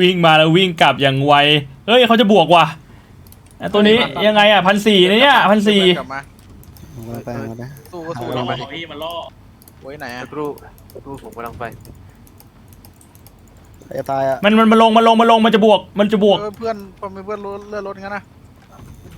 วิ่งมาแล้ววิ่งกลับอย่างไวเฮ้ยเขาจะบวกว่ะอะตัวนี้ยังไงอะพันสี่เนี่ยพันสี่กลับมาผมกำลังไปมาได้สู้ก็สู้มันเราล่ไปอพี่มันล่อโว้ยไหนอะสักครู่สักครู่ผมกำลังไปใครจะตายอะมันมันมันลงมันลงมันลงมันจะบวกมันจะบวกเออเพื่อนผมมีเพื่อนรถเลื่อนรถงั้นนะ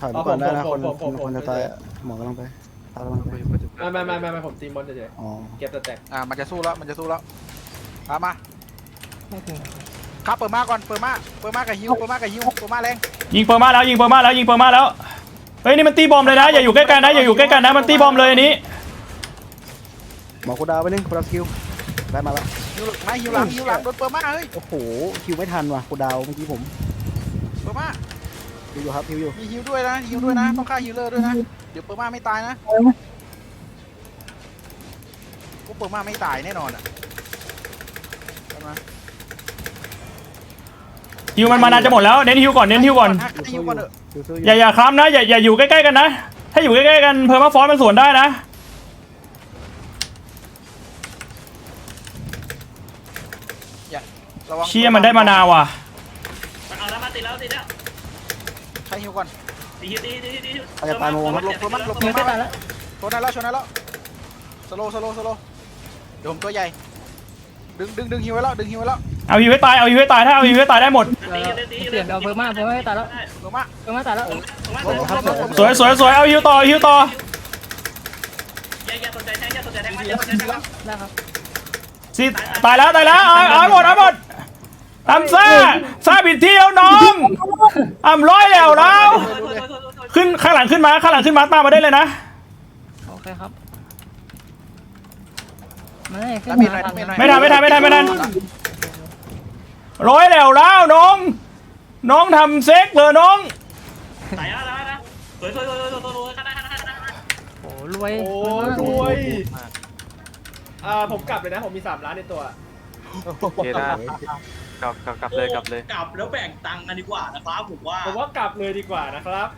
ถอยมาก่อนได้นะคนคนคนจะตายอะหมอกำลังไปตายกำลังไปไม่ไม่ไม่ไม่ไม่ผมตีมอนเฉยอ๋อๆเก็บแต่แตกอ่ามันจะสู้แล้วมันจะสู้แล้วตามมา ครับเปิดมาก่อนเปิดมาเปิดมากับฮิวเปิดมากับฮิวเปิดมาแรงยิงเปิดมาแล้วยิงเปิดมาแล้วยิงเปิดมาแล้วเฮ้ยนี่มันตีบอมเลยนะอย่าอยู่ใกล้กันนะอย่าอยู่ใกล้กันนะมันตีบอมเลยอันนี้หมอกูดาวไปนึงกูดาวคิวได้มาแล้วฮิวมาฮิวหลังฮิวหลังโดนเปิดมาเฮ้ยโอ้โหคิวไม่ทันว่ะกูดาวเมื่อกี้ผมเปิดมาคิวอยู่ครับคิวอยู่มีฮิวด้วยนะฮิวด้วยนะต้องฆ่าฮิวเลอร์ด้วยนะเดี๋ยวเปิดมาไม่ตายนะกูเปิดมาไม่ตายแน่นอนอะเปิดมา ฮิวมันมานานจะหมดแล้วเน้นฮิวก่อนเน้นฮิวก่อนให้ฮิวก่อนเถอะคิวซื้อออย่ายู่อย่าคล้ำนะอย่าอย่าอยู่ใกล้ๆกันนะ ถ้าอยู่ใกล้ๆกันเพอร์มาฟอสมันสวนได้นะระวังเชี่ยมันได้มานาวว่ะมันเอาแล้วมาติดแล้วติดแล้วใช้ฮิวก่อนตีตีตีตีใครจะตายมาวงหลบหลบหลบหลบหลบมาแล้วชนได้แล้วชนได้แล้วสโลสโลสโลเดี๋ยวผมตัวใหญ่ดึงดึงดึงฮิวไว้แล้วดึงฮิวไว้แล้ว เอาฮิวให้ตาย เอาฮิวให้ตาย ถ้าเอาฮิวให้ตายได้หมดตีตีเปลี่ยนเอาเพิ่มมาเพิ่มมาให้ตายแล้วลงมาเพิ่มมาตายแล้วสวยสวยสวยเอาฮิวต่อเอาฮิวต่ออย่าอย่าสนใจแทงอย่าสนใจแทงมันอย่าสนใจแทงมันได้ครับสิตายแล้วตายแล้วเอาเอาหมดเอาหมดทำซ่าซ่าบิดที่แล้วน้องอ่ำร้อยแล้วแล้วขึ้นข้างหลังขึ้นมาข้างหลังขึ้นมาตามมาได้เลยนะโอเคครับไม่ขึ้นน้ำเมนหน่มาอยน้ำเมนหน่อยไม่ทันไม่ทันไม่ทันไม่ทัน ร้อยแล้วแล้วน้อง น้องทำเซ็กเลยน้องตายแล้วตายแล้วสวยสวยสวยสวยสวยขนาดขนาดขนาดโอ้รวยโอ้รวยรวยอ่าผมกลับเลยนะผมมีสามล้านในตัวโอเคได้กลับกลับกลับเลยกลับเลย กลับแล้วแบ่งตังค์กันดีกว่านะครับผมว่าผมว่ากลับเลยดีกว่านะครับ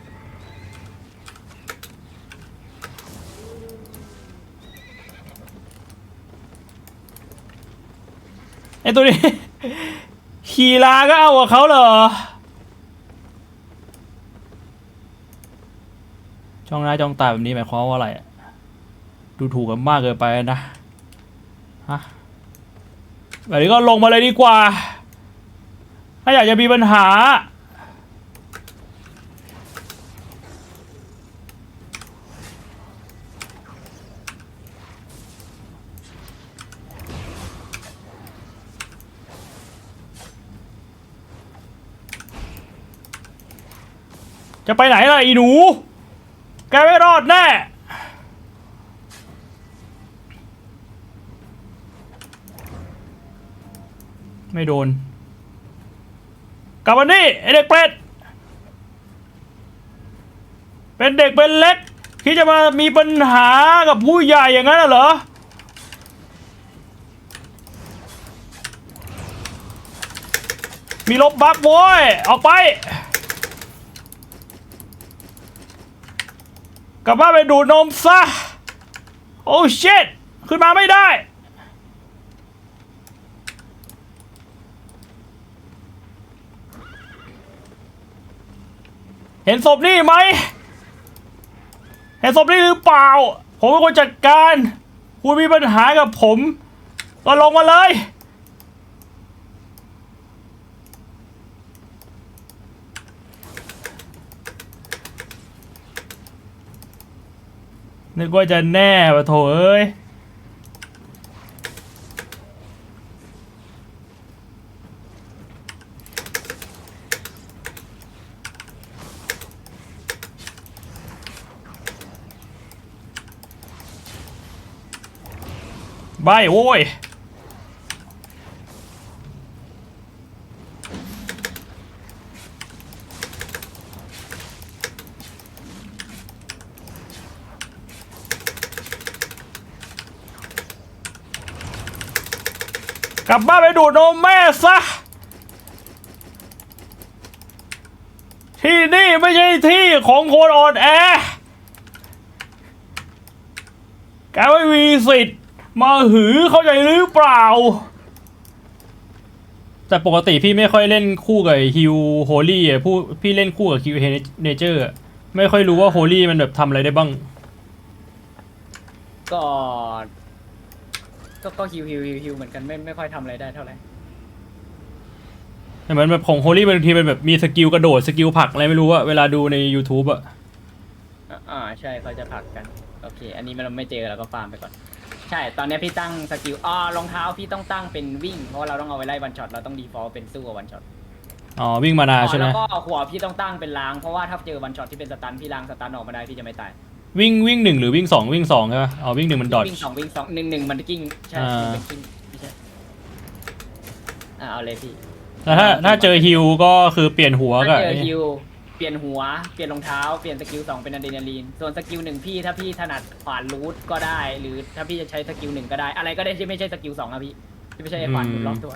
ไอตัวนี้ ขี่ลาก็เอากับเขาเหรอจ้องหน้าจ้องตาแบบนี้หมายความว่าอะไรอะดูถูกกันมากเกินไปนะฮะแบบนี้ก็ลงมาเลยดีกว่า ถ้าอยากจะมีปัญหา จะไปไหนล่ะอีหนู แกไม่รอดแน่ไม่โดน กลับมานี่ไอเด็กเป็ดเป็นเด็กเป็นเล็กที่จะมามีปัญหากับผู้ใหญ่อย่างนั้นเหรอ มีลบบัฟโว้ยออกไป กลับบ้านไปดูดนมซะ โอ้เชิตขึ้นมาไม่ได้ เห็นศพนี่ไหม เห็นศพนี่หรือเปล่า ผมเป็นคนจัดการ คุณมีปัญหากับผม ก็ลงมาเลย นึกว่าจะแน่ปะโถเอ้ยใบโว้ย ลับบ้านไปดูดนมแม่ซะ ที่นี่ไม่ใช่ที่ของคนอ่อนแอแกไม่มีสิทธิ์ มาหือเข้าใจหรือเปล่า แต่ปกติพี่ไม่ค่อยเล่นคู่กับฮิวโฮลี่อะผู้พี่เล่นคู่กับคิวเนเจอร์ไม่ค่อยรู้ว่าโฮลี่มันแบบทำอะไรได้บ้างก็ ก็ก็ฮิวฮิวฮิวฮิวเหมือนกันไม่ไม่ค่อยทำอะไรได้เท่าไหร่เหมือนแบบของโฮลี่บางทีมันแบบมีสกิลกระโดดสกิลผลักอะไรไม่รู้อะเวลาดูใน YouTube อะอ่าอ่าใช่เขาจะผลักกัน โอเค อันนี้มันไม่เจอแล้วก็ฟาร์มไปก่อน ใช่ตอนนี้พี่ตั้งสกิลอ่ารองเท้าพี่ต้องตั้งเป็นวิ่ง เพราะว่าเราต้องเอาไว้ไล่วันช็อตเราต้องดีฟอลต์เป็นสู้กับวันช็อตอ๋อวิ่งมานาอ๋อใช่ไหมแล้วก็หัวพี่ต้องตั้งเป็นล้างเพราะว่าถ้าเจอวันช็อตที่เป็นสตันพี่ล้างสตันออกมาได้พี่จะไม่ตาย วิ่งวิ่งหนึ่งหรือวิ่งสองวิ่งสองใช่ปะอ๋อวิ่งหนึ่งมันดอด วิ่งสองวิ่งสองหนึ่งหนึ่งมันกิ้งใช่อ่าหนึ่งเป็นกิ้งไม่ใช่อ่าเอาเลยพี่แต่ถ้าถ้าเจอฮิวก็คือเปลี่ยนหัวถ้าก็เจอฮิวเปลี่ยนหัว เปลี่ยนรองเท้าเปลี่ยนสกิลสองเป็นอะดรีนาลีนส่วนสกิลหนึ่งพี่ถ้าพี่ถนัดขวานรูทก็ได้ หรือถ้าพี่จะใช้สกิลหนึ่งก็ได้ อะไรก็ได้ที่ไม่ใช่สกิลสองอะพี่ที่ไม่ใช่ไอ้ขวานรูทล็อกตัว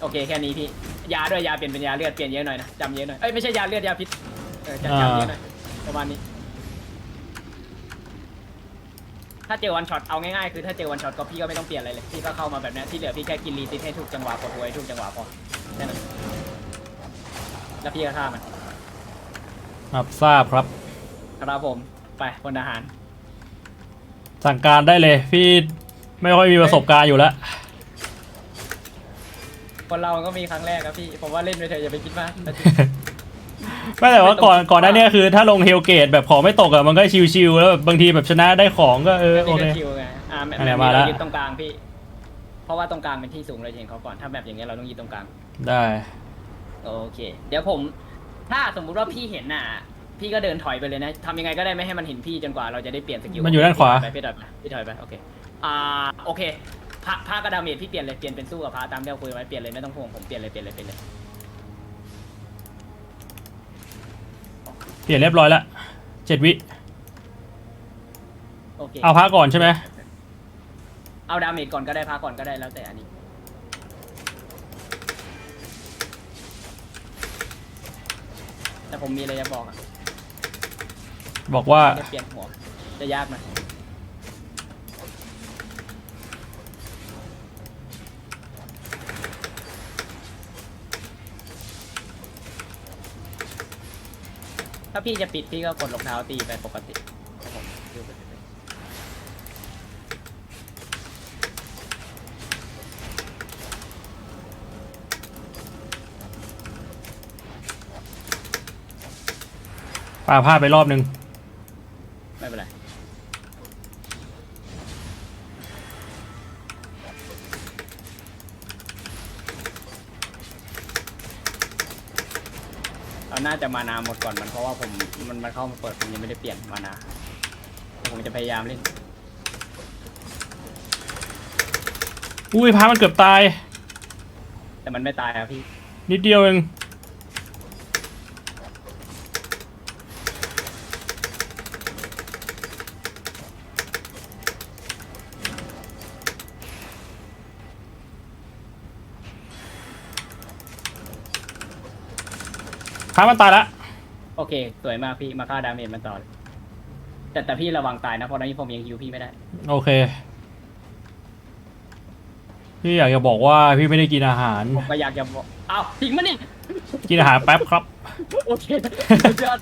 โอเคแค่นี้พี่ยาด้วยยาเปลี่ยนเป็นยาเลือดเปลี่ยนเยอะหน่อยนะจำเยอะหน่อยเอ้ยไม่ใช่ยาเลือดยาพิษเออจำจำเยอะหน่อยประมาณนี้ ถ้าเจอวันช็อตเอาง่ายๆคือถ้าเจอวันช็อตก็พี่ก็ไม่ต้องเปลี่ยนอะไรเลยพี่ก็เข้ามาแบบเนี้ยที่เหลือพี่แค่กินรีซิตให้ถูกจังหวะกดหัวให้ถูกจังหวะพอแค่นั้นแล้วพี่ก็ฆ่ามันครับทราบครับ ครับผมไปพลทหาร สั่งการได้เลยพี่ไม่ค่อยมีประสบการณ์อยู่แล้วคนเรามันก็มีครั้งแรกครับพี่ ผมว่าเล่นไปเถอะอย่าไปคิดมาก ไม่แต่ว่าก่อนก่อนหน้านี้คือถ้าลงเฮลเกตแบบของไม่ตกอะมันก็ชิวๆแล้วแบบบางทีแบบชนะได้ของก็เออโอนี่เคก็คิวไงอ่าแมอันไหนปมานี้ละ เรายึดตรงกลางพี่ เพราะว่าตรงกลางเป็นที่สูงเราจะเห็นเขาก่อนถ้าแบบอย่างเงี้ยเราต้องยึดตรงกลาง ได้โอเค เดี๋ยวผม ถ้าสมมุติว่าพี่เห็นน่ะ พี่ก็เดินถอยไปเลยนะทำยังไงก็ได้ไม่ให้มันเห็นพี่จนกว่าเราจะได้เปลี่ยนสกิลมันอยู่ด้านขวา ไปพี่ถอยไปพี่ถอยไปโอเคอ่าโอเคพระพระกระดาเมจพี่เปลี่ยนเลยเปลี่ยนเป็นสู้กับพระตามที่เราคุยไว้เปลี่ยนเลยไม่ต้องห่วงผมเปลี่ยนเลยเปลี่ยนเลยเปลี่ยนเลย เป ลี่ยนเรียบร้อยแล้วเจ็ดวิ โอเค เอาพักก่อนใช่ไหมเอาดาเมจก่อนก็ได้พระก่อนก็ได้แล้วแต่อันนี้ แต่ผมมีอะไรจะบอกอะบอกว่า จะเปลี่ยนหัว จะยากหน่ ถ้าพี่จะปิดพี่ก็กดรองเท้าตีไปปกติครับผมดูไปเรื่อยปาพลาดไปรอบนึง เราน่าจะมานาหมดก่อนมันเพราะว่าผมมันมันเข้ามาเปิดผมยังไม่ได้เปลี่ยนมานาผมจะพยายามเล่นอุ้ยพามันเกือบตาย แต่มันไม่ตายอะพี่ นิดเดียวเองามันตายละโอเค สวยมากพี่มาฆ่าดาเมจมันต่อเลยแต่แต่พี่ระวังตายนะเพราะตอนนี้ผมยังฮิวพี่ไม่ได้ โอเค พี่อยากจะบอกว่าพี่ไม่ได้กินอาหาร ผมก็อยากจะบอกอ้าวทิ้งมันนี่กินอาหารแป๊บครับ โอเคสุดยอด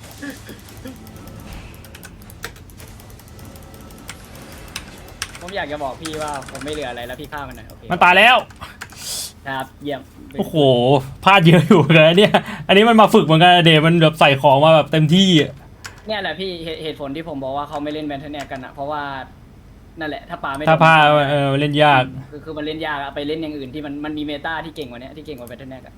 ผมอยากจะบอกพี่ว่าผมไม่เหลืออะไรแล้วพี่ฆ่ามันหน่อยโอเคมันตายแล้ว ครับเยี่ยมโอ้โหพลาดเยอะอยู่เลยเนี่ย อันนี้มันมาฝึกเหมือนกันนะเดมันแบบใส่ของมาแบบเต็มที่อะเนี่ยแหละพี่เหตุเหตุผลที่ผมบอกว่าเขาไม่เล่นแมนเทนแนกันอะเพราะว่านั่นแหละถ้าปาไม่ถ้าโดนพลาดเออเล่นยาก คือคือมันเล่นยากอะไปเล่นอย่างอื่นที่มันมันมีเมตาที่เก่งกว่าเนี้ยที่เก่งกว่าแมนเทนแนกอะ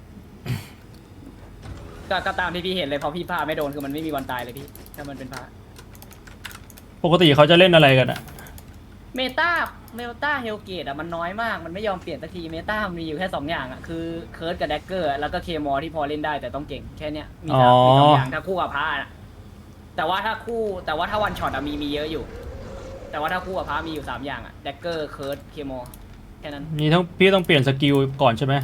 ก็ก็ตามที่พี่เห็นเลยพอพี่พาไม่โดนคือมันไม่มีวันตายเลยพี่ ถ้ามันเป็นพาปกติเขาจะเล่นอะไรกันอะเมตา เมตาเฮลเกตอะมันน้อยมากมันไม่ยอมเปลี่ยนสักทีเมตามันมีอยู่แค่สองอย่างอะคือเคิร์ดกับแดกเกอร์แล้วก็เคมอที่พอเล่นได้แต่ต้องเก่งแค่เนี้ยมีสามมีสองอย่างถ้าคู่กับพาอะแต่ว่าถ้าคู่แต่ว่าถ้าวันช็อตอะมีมีเยอะอยู่ แต่ว่าถ้าคู่กับพามีอยู่สามอย่างอะแดกเกอร์เคิร์ดเคมอแค่นั้นมีทั้งพี่ต้องเปลี่ยนสกิลก่อนใช่ไหม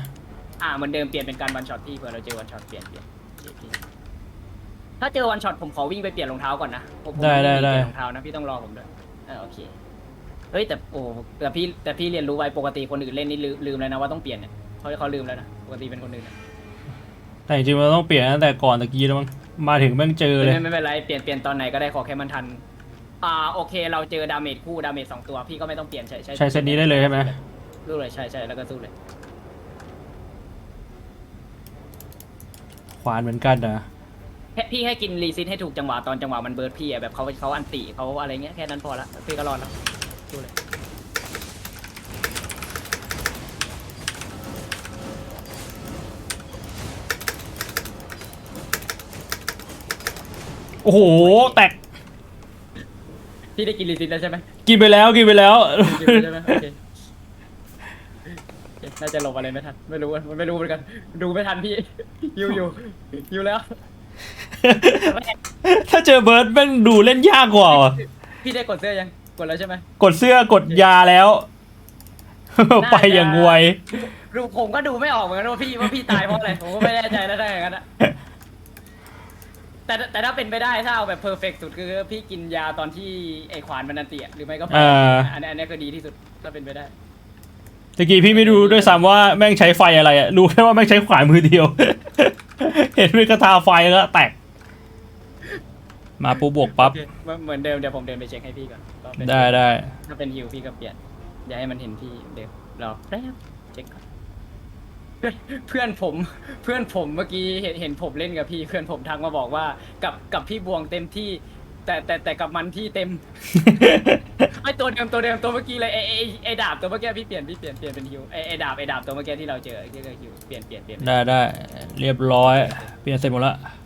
อ่าเหมือนเดิมเปลี่ยนเป็นการวันช็อตพี่เผื่อเราเจอวันช็อตเปลี่ยนเปลี่ยนโอเคพี่ถ้าเจอวันช็อตผมขอวิ่งไปเปลี่ยนรองเท้าก่อนนะผมผมได้ได้วิ่งปได้เปลี่ยนรองเท้านะพี่ต้องรอผมด้วยอ่าโอเค เฮ้ยแต่โอ้แต่พี่แต่พี่เรียนรู้ไว้ปกติคนอื่นเล่นนี่ลืมลืมเลยนะว่าต้องเปลี่ยนเนี่ยเขาเขาลืมแล้วนะปกติเป็นคนอื่นนะแต่จริงๆมันต้องเปลี่ยนตั้งแต่ก่อนตะกี้แล้วมั้งมาถึงแม่งเจอเลยไม่ไม่เป็นไรเปลี่ยนเปลี่ยนตอนไหนก็ได้ขอแค่มันทันอ่าโอเค เราเจอดาเมจคู่ดาเมจสองตัวพี่ก็ไม่ต้องเปลี่ยนใช้ใช้ใช้เซตนี้ได้เลยใช่ไหมสู้เลยใช่ใช่แล้วก็สู้เลยขวานเหมือนกันนะแค่พี่แค่กินรีซิตให้ถูกจังหวะตอนจังหวะมันเบิร์ดพี่อะแบบเขาเขาอันติเขาอะไรเงี้ยแค่นั้นพอละพี่ก็รอดแล้ว สู้เลยโอ้โห แตก พี่ได้กินรีซิตแล้วใช่ไหมกินไปแล้วกินไปแล้ว กินไปใช่ไหมโอเคโอเคน่าจะหลบอะไรไม่ทัน ไม่รู้มันไม่รู้เหมือนกัน ดูไม่ทันพี่ยูอยู่อยู่แล้ว ถ้าเจอเบิร์ดแม่งดูเล่นยากกว่าว่ะพี่ได้กดเสื้อยัง กดแล้วใช่ไหมกดเสื้อกดยาแล้ว ไปอย่างไวดูผมก็ดูไม่ออกเหมือนกันว่าพี่ว่าพี่ตายเพราะอะไรผมก็ไม่แน่ใจแล้วได้อย่างนั้นอะแต่แต่ถ้าเป็นไปได้ถ้าเอาแบบเพอร์เฟกสุดคือพี่กินยาตอนที่ไอขวานมันนันเตียหรือไม่ก็ไปเอออันนี้อันนี้ก็ดีที่สุดถ้าเป็นไปได้ ตะกี้พี่ไม่รู้ด้วยซ้ำว่าแม่งใช้ไฟอะไรอะรู้แค่ว่าแม่งใช้ขวานมือเดียว เห็นเป็นกระทาไฟแล้วก็แตก มาปุ๊บบวกปั๊บ เหมือนเดิมเดี๋ยวผมเดินไปเช็คให้พี่ก่อนก็เป็นได้ได้ถ้าเป็นฮิวพี่ก็เปลี่ยนอย่าให้มันเห็นพี่เดี๋ยวรอแป๊บเช็คก่อนเพื่อนเพื่อนผมเพื่อนผมเมื่อกี้เห็นเห็นผมเล่นกับพี่ เพื่อนผมทักมาบอกว่ากับกับพี่บวงเต็มที่ แต่แต่แต่กับมันที่เต็ม ไอตัวเดิมตัวเดิมตัวเมื่อกี้เลยไอไอไอดาบตัวเมื่อกี้พี่เปลี่ยนพี่เปลี่ยนเปลี่ยนเป็นฮิวไอไอดาบไอดาบตัวเมื่อกี้ที่เราเจอที่ก็ฮิวเปลี่ยนเปลี่ยนเปลี่ยนได้ได้เรียบร้อย เปลี่ยนเสร็จหมดละโอ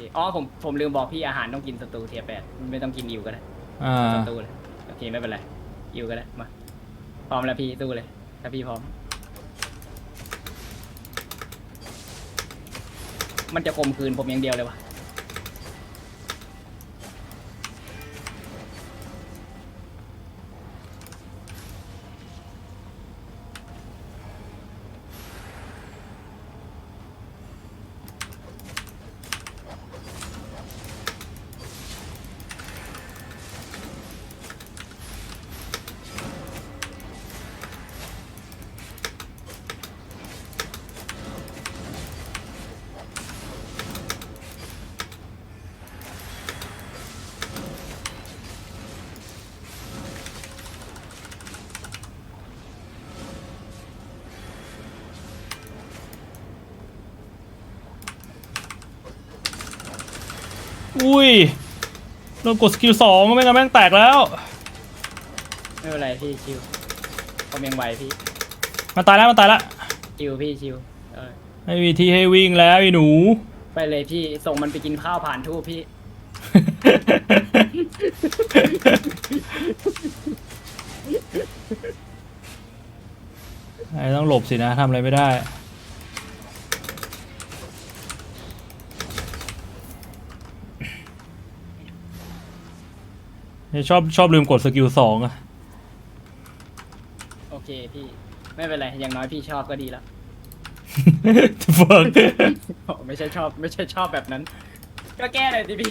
เคอ๋อผมผมลืมบอกพี่อาหารต้องกินสตูเทียแปดไม่ต้องกินฮิวก็ได้อ่าสตูเลยโอเคไม่เป็นไรฮิวก็ได้มาพร้อมแล้วพี่สู้เลยถ้าพี่พร้อม มันจะข่มขืนผมอย่างเดียวเลยวะ อุ้ยโดนกดสกิลสองไม่งั้นแม่งแตกแล้ว ไม่เป็นไรพี่ชิวผมยังไหวพี่มาตายแล้วมาตายแล้วชิวพี่ชิวเออไม่มีที่ให้วิ่งแล้วไอ้หนู ไปเลยพี่ส่งมันไปกินข้าวผ่านทูบพี่ ไอ้ต้องหลบสินะทำอะไรไม่ได้ เนี่ยชอบชอบลืมกดสกิลสองอะโอเคพี่ ไม่เป็นไร อย่างน้อยพี่ชอบก็ดีแล้ว เฟิร์กโอ้ไม่ใช่ชอบ ไม่ใช่ชอบแบบนั้น ก็แก้เลยสิพี่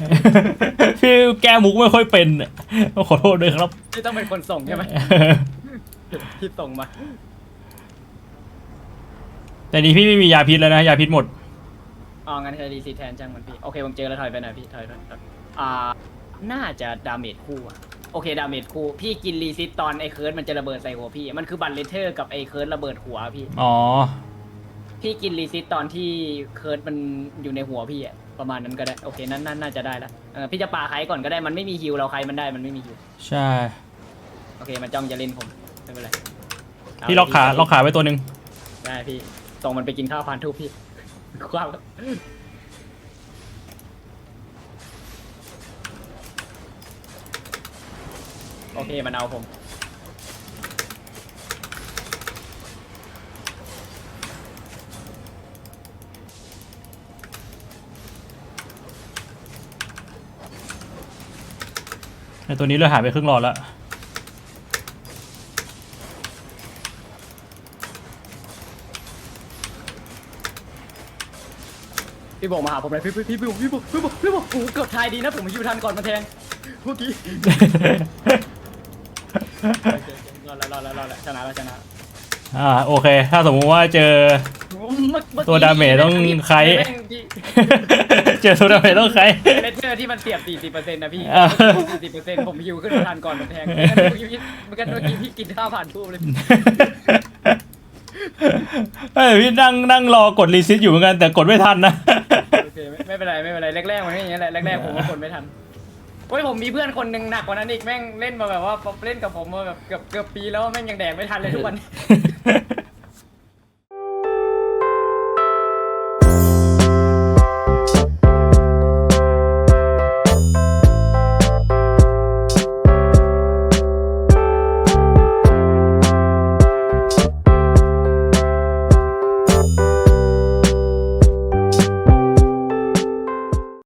พี่แก้มุกไม่ค่อยเป็นอะต้องขอโทษด้วยครับ พี่ต้องเป็นคนส่งใช่ไหมพี่ส่งมา แต่นี้พี่ไม่มียาพิษแล้วนะ ยาพิษหมด อ๋องั้นใช้รีซีแทนช่างมันพี่ โอเคผมเจอแล้วถอยไปหน่อยพี่ถอยถอยถอยอ่า น่าจะดาเมจคู่อะโอเคดาเมจคู่ พี่กินรีซิตตอนไอ้เคิร์ดมันจะระเบิดใส่หัวพี่ มันคือบัตเลเทอร์กับไอ้เคิร์ดระเบิดหัวพี่ อ๋อ พี่กินรีซิตตอนที่เคิร์ดมันอยู่ในหัวพี่อะประมาณนั้นก็ได้ โอเคนั่นนั่นน่าจะได้ละเออพี่จะปาใครก่อนก็ได้ มันไม่มีฮิวเราใครมันได้ มันไม่มีฮิว ใช่ โอเคมันจ้องจะเล่นผมไม่เป็นไรพี่ล็อกขาล็อกขาไว้ตัวหนึ่งได้พี่ส่งมันไปกินข้าวพานทุบพี่ คว้าว โอเคมันเอาผม ในตัวนี้เลือดหายไปครึ่งหลอดแล้ว พี่บอกมาหาผมเลยพี่พี่พี่บอกพี่บอกพี่บอกพี่บอกโอ้โหเกือบทายดีนะผมฮิวทันก่อนมาแทงเมื่อกี้โอเคโอเค รอดแล้วรอดแล้วรอดแล้วชนะแล้วชนะอ่าโอเค ถ้าสมมุติว่าเจอ ตัวดาเมจต้องใครแม่งพี่เจอโซดาเมจต้องใคร เลเจอร์ที่มันเสียบ 40%นะพี่ อ่า 40%ผมฮิวขึ้นมาทันก่อนมันแทงมันกันเมื่อกี้มันกันเมื่อกี้พี่กินข้าวผ่านทูบเลยเฮ้ยพี่นั่งนั่งรอกดรีซิตอยู่เหมือนกันแต่กดไม่ทันนะ โอเคไม่ไม่เป็นไรไม่เป็นไรแรกๆมันก็อย่างนี้ยแหละแรกๆผมก็คนไม่ทัน โอ้ยผมมีเพื่อนคนหนึ่งหนักกว่านั้นอีกแม่งเล่นมาแบบว่าเล่นกับผมมาแบบเกือบเกือบปีแล้วแม่งยังแดกไม่ทันเลยทุกวัน